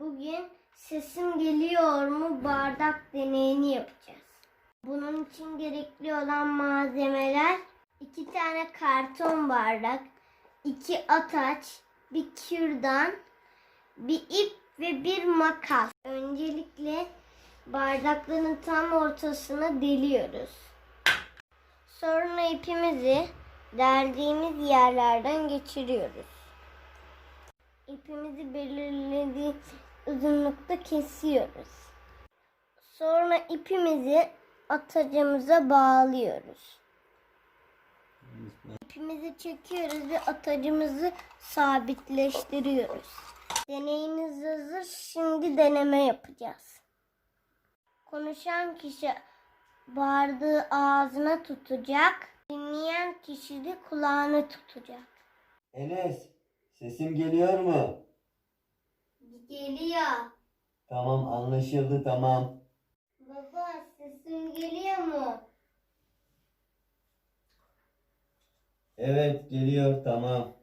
Bugün sesim geliyor mu bardak deneyini yapacağız. Bunun için gerekli olan malzemeler iki tane karton bardak, iki ataç, bir kürdan, bir ip ve bir makas. Öncelikle bardakların tam ortasına deliyoruz. Sonra ipimizi deldiğimiz yerlerden geçiriyoruz. İpimizi belirlediği uzunlukta kesiyoruz. Sonra ipimizi atacımıza bağlıyoruz. İpimizi çekiyoruz ve atacımızı sabitleştiriyoruz. Deneyimiz hazır. Şimdi deneme yapacağız. Konuşan kişi bardağı ağzına tutacak. Dinleyen kişi de kulağını tutacak. Enes, sesim geliyor mu? Geliyor. Tamam, anlaşıldı, tamam. Baba sesim geliyor mu? Evet, geliyor, tamam.